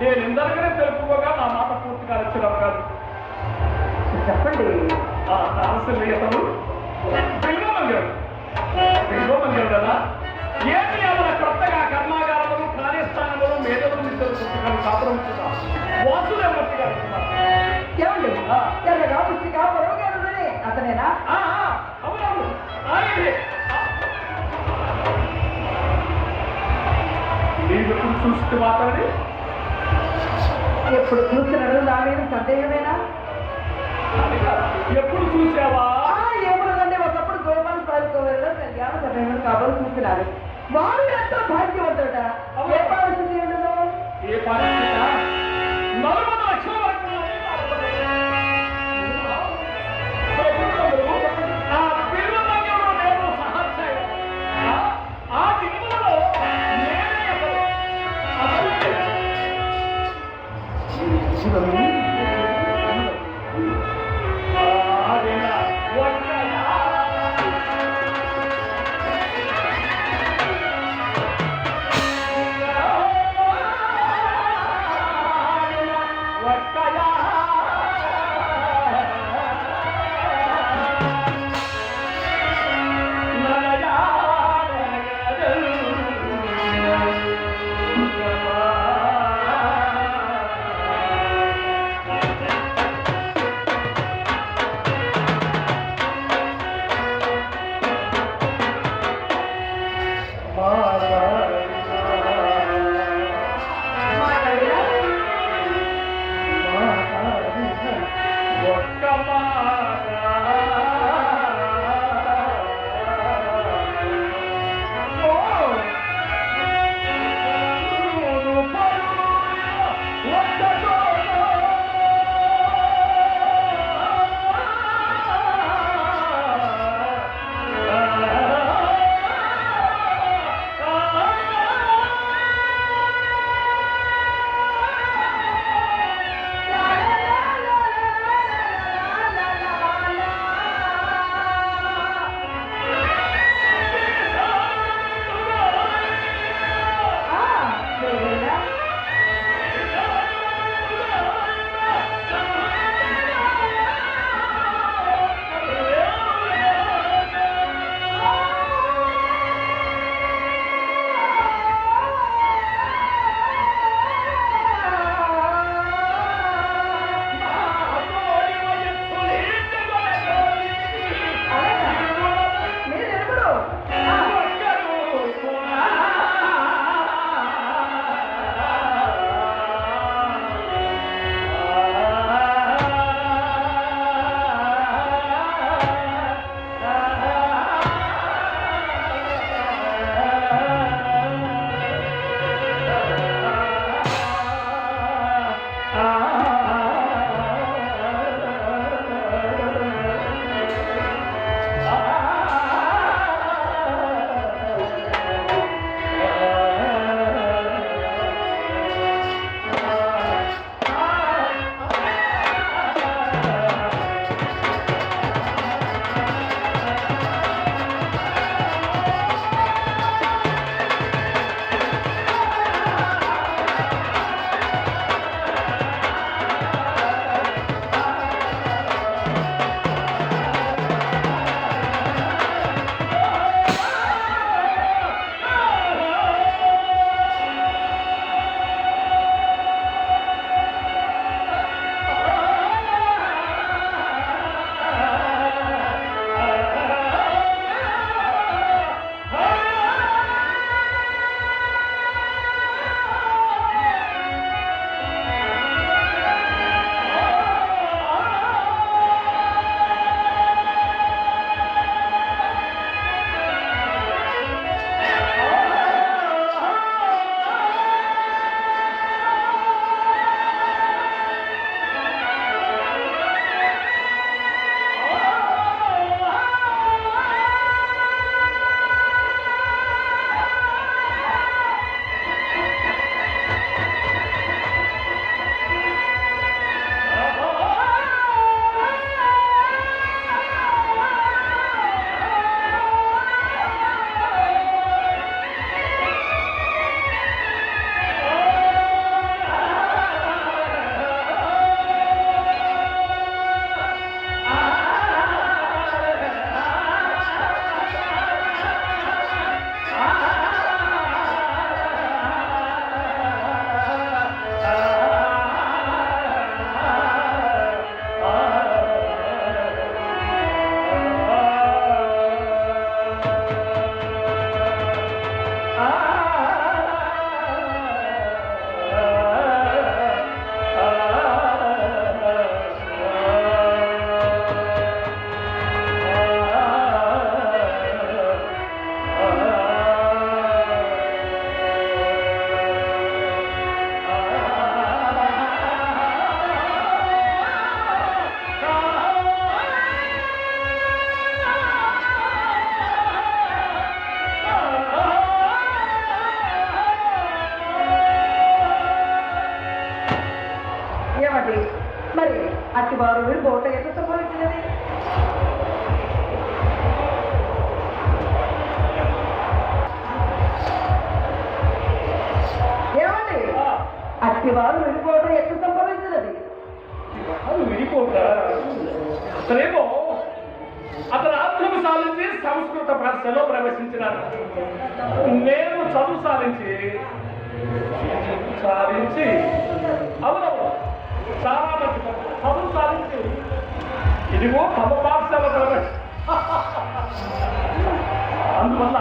నేను ఇందరికనే తెలుపుకోగా నా మాట పూర్తిగా వచ్చిన కాదు. చెప్పండి. ఆ ఇతను బిల్వమంగారు బిల్వమంగారు కదా? ఏంటి అలా కొత్తగా కర్మాగారములు కార్యస్థానములు మేధలు నిద్ర పుస్తకాలు కాపురం వాసుదేవమూర్తి గారు. ఏమండి. ఎర్రగా పొడవుగా ఉన్నది అతనేనా? అవునవును. ఆయనే. ఎప్పుడు చూస్తే మాట్లాడి ఎప్పుడు చూస్తున్నాడు నా మీద సందేహమేనా. ఎప్పుడు చూసావా? ఏమున్నదండి ఒకప్పుడు గోపాల పాల్కోవాలలో కళ్యాణ సమయంలో కాబట్టి చూస్తున్నారు వారు ఎంతో భాగ్యవంతుట ఏ పరిస్థితి ఉండదు ఏ పరిస్థితి? అట్టి వారు విడిపోవడం ఎట్లా సంభవించినది? అది విడిపోతా అతను ఆత్మకు సాధించి సంస్కృత భాషలో ప్రవేశించినారు నేను చదువు సాధించి సాధించి అవునవు చాలా మంది చదువు సాధించి ఇదిగో తమ భాషలో ప్రవేశ అందువల్ల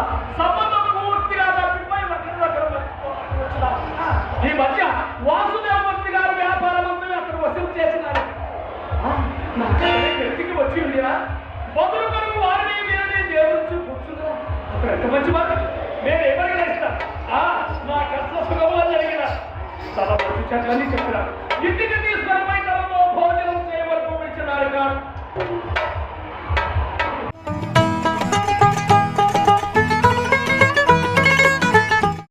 బదులు కొరకు వారిని మీరని దేవుడు కూర్చున్నా అక్కడ ఎంత మంచి మాట? నేను ఎవరికైనా ఇస్తా నా కష్ట సుఖములో జరిగిన చాలా మంచి చెట్లని చెప్పిన ఇంటికి తీసుకొని భోజనం చేయవలసి ఇచ్చినారు కాదు